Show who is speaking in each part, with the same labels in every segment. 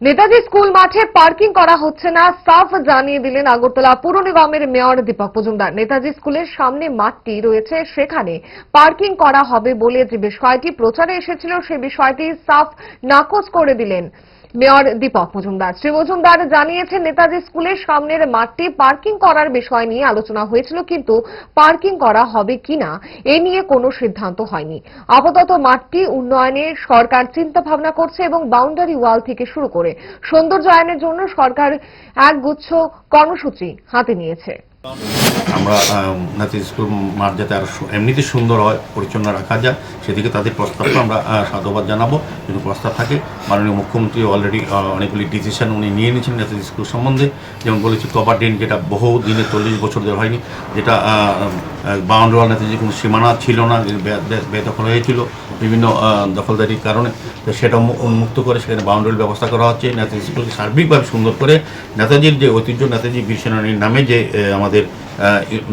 Speaker 1: Netaji school মাঠে parking করা হচ্ছে না সাফ জানিয়ে দিলেন আগরতলা পুর নিগমের মেয়র দীপক মজুমদার। নেতাজি স্কুলের সামনে মাঠটি রয়েছে, সেখানে পার্কিং করা হবে বলে যে বিষয়টি প্রচারে এসেছিল, সে বিষয়টি সাফ নাকচ করে দিলেন মেয়র দীপক মজুমদার। শ্রী মজুমদার জানিয়েছেন, নেতাজি স্কুলের সামনের মাঠটি পার্কিং করার বিষয় নিয়ে আলোচনা হয়েছিল, কিন্তু পার্কিং করা হবে কিনা, এ নিয়ে কোনো সিদ্ধান্ত হয়নি। আপাতত মাঠটি উন্নয়নে সরকার চিন্তা ভাবনা করছে এবং বাউন্ডারি ওয়াল থেকে শুরু করে সৌন্দর্যায়নের জন্য সরকার এক গুচ্ছ কর্মসূচি হাতে নিয়েছে।
Speaker 2: আমরা নাচের স্কুল মাঠ যাতে আরও এমনিতে সুন্দর হয়, পরিচ্ছন্ন রাখা যায়, সেদিকে তাদের প্রস্তাবটা আমরা সাধুবাদ জানাব। যদি প্রস্তাব থাকে, মাননীয় মুখ্যমন্ত্রী অলরেডি অনেকগুলি ডিসিশন উনি নিয়ে নিয়েছেন নাচের স্কুল সম্বন্ধে। যেমন বলেছি, কভার ড্রেন যেটা বহু দিনে চল্লিশ বছর ধরে হয়নি, যেটা বাউন্ডারি ওয়াল কোনো সীমানা ছিল না বেদখল হয়েছিল বিভিন্ন দখলদারির কারণে। তো সেটা উন্মুক্ত করে সেখানে বাউন্ডারির ব্যবস্থা করা হচ্ছে। নেতাজি স্কুলকে সার্বিকভাবে সুন্দর করে নেতাজির যে ঐতিহ্য, নেতাজি বীর নামে যে আমাদের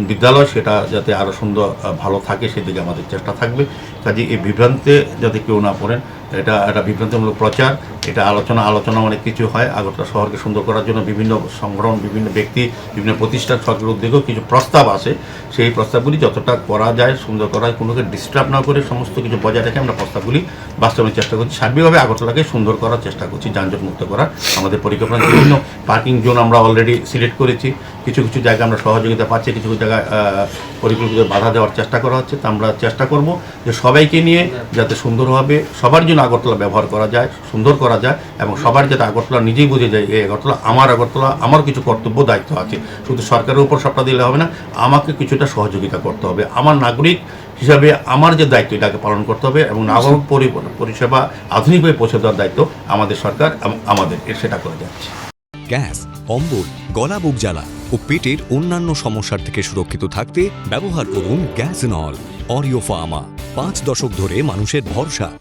Speaker 2: বিদ্যালয়, সেটা যাতে আরও সুন্দর ভালো থাকে সেদিকে আমাদের চেষ্টা থাকবে। কাজে এই বিভ্রান্তে যাতে কেউ না পড়েন, এটা একটা বিভ্রান্তিমূলক প্রচার। এটা আলোচনা আলোচনা অনেক কিছু হয়। আগরতলা শহরকে সুন্দর করার জন্য বিভিন্ন সংগঠন, বিভিন্ন ব্যক্তি, বিভিন্ন প্রতিষ্ঠান, সরকারের উদ্যোগেও কিছু প্রস্তাব আসে। সেই প্রস্তাবগুলি যতটা করা যায়, সুন্দর করা হয় কোনোকে ডিস্টার্ব না করে সমস্ত কিছু বজায় রেখে আমরা প্রস্তাবগুলি বাস্তবায়নের চেষ্টা করছি। সার্বিকভাবে আগরতলাকে সুন্দর করার চেষ্টা করছি যানজট মুক্ত করার। আমাদের পরিকল্পনা বিভিন্ন পার্কিং জোন আমরা অলরেডি সিলেক্ট করেছি। কিছু কিছু জায়গায় আমরা সহযোগিতা পাচ্ছি, কিছু কিছু জায়গায় পরিকল্পিত বাধা দেওয়ার চেষ্টা করা হচ্ছে। তা আমরা চেষ্টা করব যে সবাইকে নিয়ে যাতে সুন্দরভাবে সবার জন্য আগরতলা ব্যবহার করা যায়, সুন্দর করা যায় এবং সবার যাতে আগরতলা নিজেই বুঝে যায়, এই আগরতলা আমার আগরতলা, আমার কিছু কর্তব্য, দায়িত্ব আছে। শুধু সরকারের উপর সবটা দিলে হবে না, আমাকে কিছুটা সহযোগিতা করতে হবে। আমার নাগরিক হিসাবে আমার যে দায়িত্ব, এটাকে পালন করতে হবে এবং নাগরিক পরি- পরিষেবা আধুনিকভাবে পৌঁছে দেওয়ার দায়িত্ব আমাদের সরকার এবং আমাদের সেটা করে যাচ্ছে।
Speaker 3: গ্যাস অম্বল গলা বুক জ্বালা ও পেটের অন্যান্য সমস্যার থেকে সুরক্ষিত থাকতে ব্যবহার করুন গ্যাস নল, অরিও ফার্মা। পাঁচ দশক ধরে মানুষের ভরসা